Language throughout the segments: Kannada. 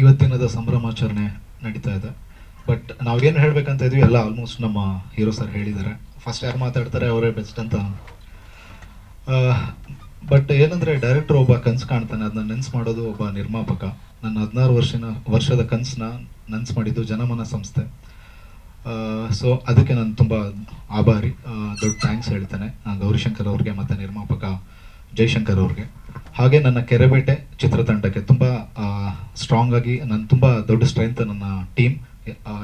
ಇವತ್ತಿನದ ಸಂಭ್ರಮಾಚರಣೆ ನಡೀತಾ ಇದೆ. ಬಟ್ ನಾವೇನು ಹೇಳಬೇಕಂತ ಇದ್ವಿ, ಎಲ್ಲ ಆಲ್ಮೋಸ್ಟ್ ನಮ್ಮ ಹೀರೋ ಸರ್ ಹೇಳಿದ್ದಾರೆ. ಫಸ್ಟ್ ಯಾರು ಮಾತಾಡ್ತಾರೆ ಅವರೇ ಬೆಸ್ಟ್ ಅಂತ. ಬಟ್ ಏನಂದರೆ ಡೈರೆಕ್ಟರ್ ಒಬ್ಬ ಕನ್ಸು ಕಾಣ್ತಾನೆ ಅದನ್ನ ನೆನ್ಸ್ ಮಾಡೋದು ಒಬ್ಬ ನಿರ್ಮಾಪಕ. ನನ್ನ ಹದಿನಾರು ವರ್ಷನ, ವರ್ಷದ ಕನಸನ್ನ ನೆನ್ಸು ಮಾಡಿದ್ದು ಜನಮನ ಸಂಸ್ಥೆ. ಸೊ ಅದಕ್ಕೆ ನಾನು ತುಂಬ ಆಭಾರಿ. ದೊಡ್ಡ ಥ್ಯಾಂಕ್ಸ್ ಹೇಳ್ತೇನೆ. ಗೌರಿಶಂಕರ್ ಅವ್ರಿಗೆ ಮತ್ತು ನಿರ್ಮಾಪಕ ಜೈಶಂಕರ್ ಅವ್ರಿಗೆ. ಹಾಗೆ ನನ್ನ ಕೆರೆಬೇಟೆ ಚಿತ್ರತಂಡಕ್ಕೆ ತುಂಬ ಸ್ಟ್ರಾಂಗ್ ಆಗಿ ನನ್ನ ತುಂಬ ದೊಡ್ಡ ಸ್ಟ್ರೆಂತ್ ನನ್ನ ಟೀಮ್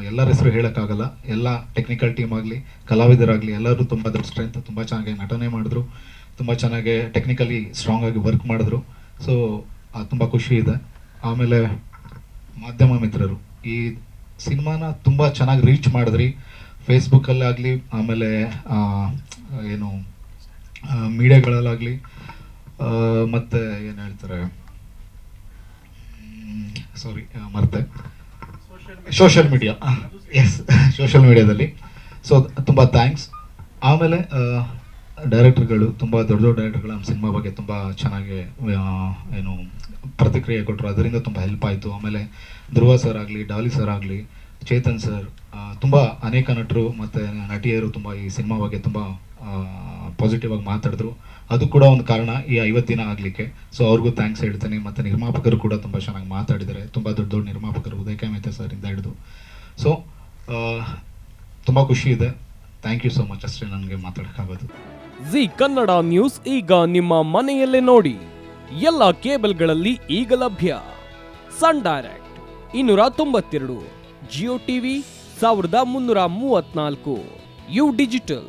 ಎಲ್ಲರ ಹೆಸರು ಹೇಳೋಕ್ಕಾಗಲ್ಲ. ಎಲ್ಲ ಟೆಕ್ನಿಕಲ್ ಟೀಮ್ ಆಗಲಿ, ಕಲಾವಿದರಾಗಲಿ, ಎಲ್ಲರೂ ತುಂಬ ದೊಡ್ಡ ಸ್ಟ್ರೆಂತ್ ತುಂಬ ಚೆನ್ನಾಗಿ ನಟನೆ ಮಾಡಿದ್ರು. ತುಂಬ ಚೆನ್ನಾಗಿ ಟೆಕ್ನಿಕಲಿ ಸ್ಟ್ರಾಂಗ್ ಆಗಿ ವರ್ಕ್ ಮಾಡಿದ್ರು. ಸೊ ತುಂಬ ಖುಷಿ ಇದೆ. ಆಮೇಲೆ ಮಾಧ್ಯಮ ಮಿತ್ರರು. ಈ ಸಿನಿಮಾನ ತುಂಬ ಚೆನ್ನಾಗಿ ರೀಚ್ ಮಾಡಿದ್ರಿ. ಫೇಸ್ಬುಕ್ಕಲ್ಲಾಗಲಿ ಆಮೇಲೆ ಏನು ಮೀಡಿಯಾಗಳಲ್ಲಾಗಲಿ ಮತ್ತು ಏನು ಹೇಳ್ತಾರೆ? ಸಾರಿ ಮರ್ತೆ ಸೋಷಿಯಲ್ ಮೀಡಿಯಾ ಎಸ್ ಸೋಷಿಯಲ್ ಮೀಡಿಯಾದಲ್ಲಿ ಸೊ ತುಂಬ ಥ್ಯಾಂಕ್ಸ್ ಆಮೇಲೆ ಡೈರೆಕ್ಟರ್ಗಳು ತುಂಬ ದೊಡ್ಡ ದೊಡ್ಡ ಡೈರೆಕ್ಟರ್ಗಳು ನಮ್ಮ ಸಿನಿಮಾ ಬಗ್ಗೆ ತುಂಬ ಚೆನ್ನಾಗಿ ಏನು ಪ್ರತಿಕ್ರಿಯೆ ಕೊಟ್ಟರು ಅದರಿಂದ ತುಂಬ ಹೆಲ್ಪ್ ಆಯಿತು. ಆಮೇಲೆ ಧ್ರುವ ಸರ್ ಆಗಲಿ ಡಾಲಿ ಸರ್ ಆಗಲಿ ಚೇತನ್ ಸರ್ ತುಂಬ ಅನೇಕ ನಟರು ಮತ್ತು ನಟಿಯರು ತುಂಬ ಈ ಸಿನಿಮಾ ಬಗ್ಗೆ ತುಂಬ ಪಾಸಿಟಿವ್ ಆಗಿ ಮಾತಾಡಿದ್ರು. ಅದು ಕೂಡ ಒಂದು ಕಾರಣ ಈ ಐವತ್ತು ದಿನ ಆಗಲಿಕ್ಕೆ. ಸೊ ಅವ್ರಿಗೂ ಥ್ಯಾಂಕ್ಸ್ ಹೇಳ್ತೇನೆ. ಮತ್ತು ನಿರ್ಮಾಪಕರು ಕೂಡ ತುಂಬ ಚೆನ್ನಾಗಿ ಮಾತಾಡಿದ್ದಾರೆ. ತುಂಬ ದೊಡ್ಡ ದೊಡ್ಡ ನಿರ್ಮಾಪಕರು ಉದಯ ಕಾಮೇತೆ ಸರ್ ಇಂದ ಹಿಡಿದು ಸೊ ತುಂಬ ಖುಷಿ ಇದೆ. ಥ್ಯಾಂಕ್ ಯು ಸೊ ಮಚ್ ಅಷ್ಟೇ ನನಗೆ ಮಾತಾಡೋಕ್ಕಾಗೋದು. ಜಿ ಕನ್ನಡ ನ್ಯೂಸ್ ಈಗ ನಿಮ್ಮ ಮನೆಯಲ್ಲೇ ನೋಡಿ. ಎಲ್ಲ ಕೇಬಲ್ಗಳಲ್ಲಿ ಈಗ ಲಭ್ಯ. ಸನ್ ಡೈರೆಕ್ಟ್ ಇನ್ನೂರ ತೊಂಬತ್ತೆರಡು ಜಿಯೋ ಟಿವಿ ಸಾವಿರದ ಮುನ್ನೂರ ಮೂವತ್ನಾಲ್ಕು ಯು ಡಿಜಿಟಲ್